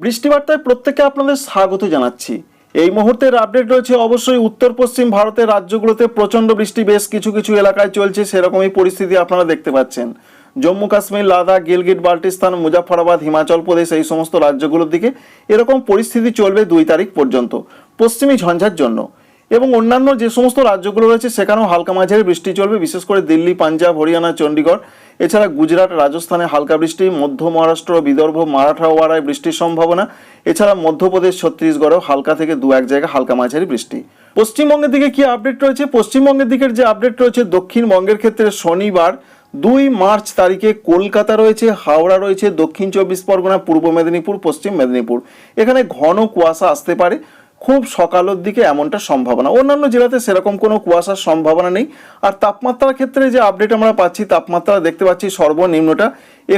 বৃষ্টিবার্তায় প্রত্যেকে আপনাদের স্বাগত জানাচ্ছি। এই মুহূর্তের আপডেট রয়েছে অবশ্যই উত্তর পশ্চিম ভারতের রাজ্যগুলোতে প্রচণ্ড বৃষ্টি, বেশ কিছু কিছু এলাকায় চলছে, সেরকমই পরিস্থিতি আপনারা দেখতে পাচ্ছেন। জম্মু কাশ্মীর, লাদাখ, গিলগিট, বাল্টিস্তান, মুজাফরাবাদ, হিমাচল প্রদেশ, এই সমস্ত রাজ্যগুলোর দিকে এরকম পরিস্থিতি চলবে দুই তারিখ পর্যন্ত। পশ্চিমী ঝঞ্ঝার জন্য। এবং অন্যান্য যে সমস্ত রাজ্যগুলো রয়েছে, সেখানেও হালকা মাঝারি বৃষ্টি চলবে, বিশেষ করে দিল্লি, পাঞ্জাব, হরিয়ানা, চণ্ডীগড়। এছাড়া গুজরাট রাজস্থানে হালকা বৃষ্টি, মধ্য মহারাষ্ট্র, বিদর্ভ মারাঠাওয়াড়ায় বৃষ্টির সম্ভাবনা। এছাড়া মধ্যপ্রদেশ, ছত্তিশগড়েও হালকা থেকে দু এক জায়গায় হালকা মাঝারি বৃষ্টি। পশ্চিমবঙ্গের দিকে কি আপডেট রয়েছে? পশ্চিমবঙ্গের দিকের যে আপডেট রয়েছে, দক্ষিণবঙ্গের ক্ষেত্রে শনিবার, দুই মার্চ তারিখে কলকাতা রয়েছে, হাওড়া রয়েছে, দক্ষিণ চব্বিশ পরগনা, পূর্ব মেদিনীপুর, পশ্চিম মেদিনীপুর। এখানে ঘন কুয়াশা আসতে পারে। খুব সকালের দিকে এমনটা সম্ভাবনা। অন্যান্য জেলাতে সেরকম কোনো কুয়াশার সম্ভাবনা নেই। আর তাপমাত্রার ক্ষেত্রে যে আপডেট আমরা পাচ্ছি, তাপমাত্রা দেখতে পাচ্ছি সর্বনিম্নটা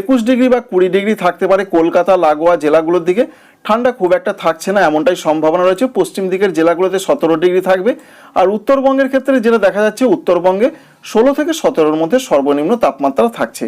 একুশ ডিগ্রি বা কুড়ি ডিগ্রি থাকতে পারে কলকাতা, লাগোয়া জেলাগুলোর দিকে। ঠান্ডা খুব একটা থাকছে না, এমনটাই সম্ভাবনা রয়েছে। পশ্চিম দিকের জেলাগুলোতে সতেরো ডিগ্রি থাকবে। আর উত্তরবঙ্গের ক্ষেত্রে যেটা দেখা যাচ্ছে, উত্তরবঙ্গে ষোলো থেকে সতেরোর মধ্যে সর্বনিম্ন তাপমাত্রা থাকছে।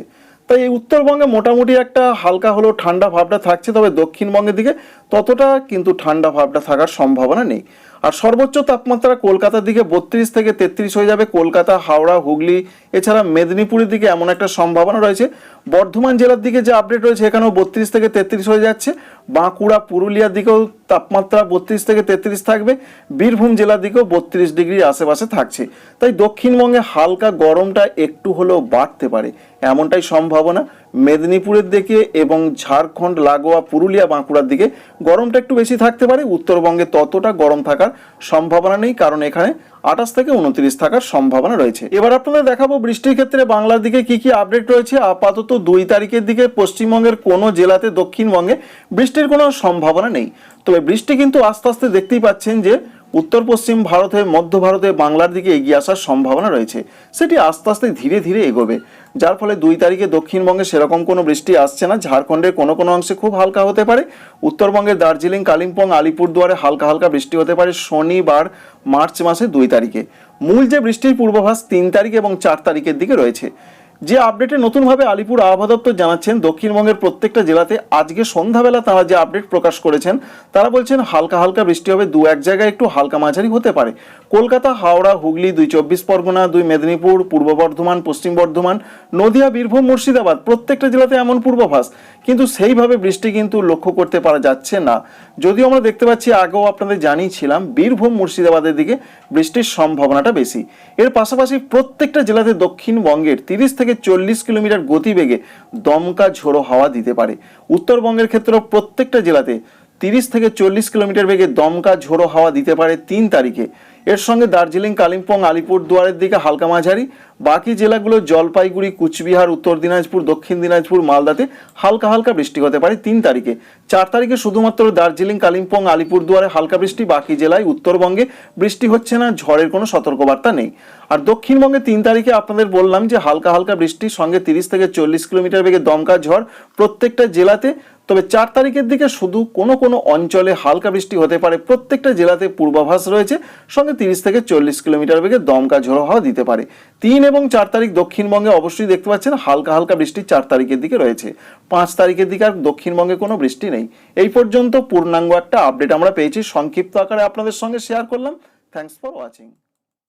তাই এই উত্তরবঙ্গে মোটামুটি একটা হালকা হলেও ঠান্ডা ভাবটা থাকছে, তবে দক্ষিণবঙ্গের দিকে ততটা কিন্তু ঠান্ডা ভাবটা থাকার সম্ভাবনা নেই। আর সর্বোচ্চ তাপমাত্রা কলকাতার দিকে বত্রিশ থেকে তেত্রিশ হয়ে যাবে। কলকাতা, হাওড়া, হুগলি, এছাড়া মেদিনীপুরের দিকে এমন একটা সম্ভাবনা রয়েছে। বর্ধমান জেলার দিকে যে আপডেট রয়েছে, এখানেও বত্রিশ থেকে তেত্রিশ হয়ে যাচ্ছে। বাঁকুড়া, পুরুলিয়ার দিকেও তাপমাত্রা বত্রিশ থেকে তেত্রিশ থাকবে। বীরভূম জেলার দিকেও বত্রিশ ডিগ্রির আশেপাশে থাকছে। তাই দক্ষিণবঙ্গে হালকা গরমটা একটু হলেও বাড়তে পারে, এমনটাই সম্ভাবনা। মেদিনীপুরের দিকে এবং ঝাড়খণ্ড, লাগোয়া, পুরুলিয়া, বাঁকুড়ার দিকে গরমটা একটু বেশি থাকতে পারে। উত্তরবঙ্গে ততটা গরম থাকার সম্ভাবনা নেই, কারণ এখানে আঠাশ থেকে উনত্রিশ থাকার সম্ভাবনা রয়েছে। এবার আপনাদের দেখাবো বৃষ্টির ক্ষেত্রে বাংলার দিকে কি কি আপডেট রয়েছে। আপাতত দুই তারিখের দিকে পশ্চিমবঙ্গের কোনো জেলাতে দক্ষিণবঙ্গে বৃষ্টির কোনো সম্ভাবনা নেই। তবে বৃষ্টি কিন্তু আস্তে আস্তে দেখতেই পাচ্ছেন যে উত্তর পশ্চিম ভারতে মধ্য ভারতে বাংলার দিকে এগিয়ে আসার সম্ভাবনা রয়েছে। সেটি আস্তে আস্তে ধীরে ধীরে এগোবে। যার ফলে দুই তারিখে দক্ষিণবঙ্গে সেরকম কোনো বৃষ্টি আসছে না। ঝাড়খণ্ডের কোনো কোনো অংশে খুব হালকা হতে পারে। উত্তরবঙ্গের দার্জিলিং, কালিম্পং, আলিপুরদুয়ারে হালকা হালকা বৃষ্টি হতে পারে শনিবার, মার্চ মাসে দুই তারিখে। মূল যে বৃষ্টির পূর্বাভাস তিন তারিখ এবং চার তারিখের দিকে রয়েছে। যে আপডেটে নতুনভাবে আলিপুর আবহাওয়া দপ্তর জানাচ্ছেন, দক্ষিণবঙ্গের প্রত্যেকটা জেলাতে আজকে সন্ধ্যাবেলা তারা যে আপডেট প্রকাশ করেছেন, তারা বলছেন হালকা হালকা বৃষ্টি হবে, দু এক জায়গায় একটু হালকা মাঝারি হতে পারে। কলকাতা, হাওড়া, হুগলি, দুই চব্বিশ পরগনা, দুই মেদিনীপুর, পূর্ব বর্ধমান, পশ্চিম বর্ধমান, নদিয়া, বীরভূম, মুর্শিদাবাদ, প্রত্যেকটা জেলাতে এমন পূর্বাভাস। কিন্তু সেইভাবে বৃষ্টি কিন্তু লক্ষ্য করতে পারা যাচ্ছে না। যদিও আমরা দেখতে পাচ্ছি, আগেও আপনাদের জানিয়েছিলাম, বীরভূম মুর্শিদাবাদের দিকে বৃষ্টির সম্ভাবনাটা বেশি। এর পাশাপাশি প্রত্যেকটা জেলাতে দক্ষিণবঙ্গের তিরিশ থেকে চল্লিশ কিলোমিটার গতিবেগে দমকা ঝোড়ো হাওয়া দিতে পারে। উত্তরবঙ্গের ক্ষেত্রেও প্রত্যেকটা জেলাতে তিরিশ থেকে চল্লিশ কিলোমিটার বেগে দমকা ঝোড়ো হাওয়া দিতে পারে তিন তারিখে। এর সঙ্গে দার্জিলিং, কালিম্পং আলিপুর দুয়ারের দিকে হালকা মাঝারি। বাকি জেলাগুলো জলপাইগুড়ি, কুচবিহার, উত্তর দিনাজপুর, দক্ষিণ দিনাজপুর, মালদাতে হালকা হালকা বৃষ্টি হতে পারে তিন তারিখে। চার তারিখে শুধুমাত্র দার্জিলিং, কালিম্পং আলিপুর দুয়ারে হালকা বৃষ্টি, বাকি জেলায় উত্তরবঙ্গে বৃষ্টি হচ্ছে না, ঝড়ের কোনো সতর্কবার্তা নেই। আর দক্ষিণবঙ্গে তিন তারিখে আপনাদের বললাম যে হালকা হালকা বৃষ্টির সঙ্গে তিরিশ থেকে চল্লিশ কিলোমিটার বেগে দমকা ঝড় প্রত্যেকটা জেলাতে। তবে চার তারিখের দিকে শুধু কোনো কোনো অঞ্চলে হালকা বৃষ্টি হতে পারে, প্রত্যেকটা জেলাতে পূর্বাভাস রয়েছে। সঙ্গে তিরিশ থেকে চল্লিশ কিলোমিটার বেগে দমকা ঝোড়ো হাওয়া দিতে পারে। তিন এবং চার তারিখ দক্ষিণবঙ্গে অবশ্যই দেখতে পাচ্ছেন, হালকা হালকা বৃষ্টি চার তারিখের দিকে রয়েছে। পাঁচ তারিখের দিকে আর দক্ষিণবঙ্গে কোনো বৃষ্টি নেই। এই পর্যন্ত পূর্ণাঙ্গ একটা আপডেট আমরা পেয়েছি। সংক্ষিপ্ত আকারে আপনাদের সঙ্গে শেয়ার করলাম। Thanks for watching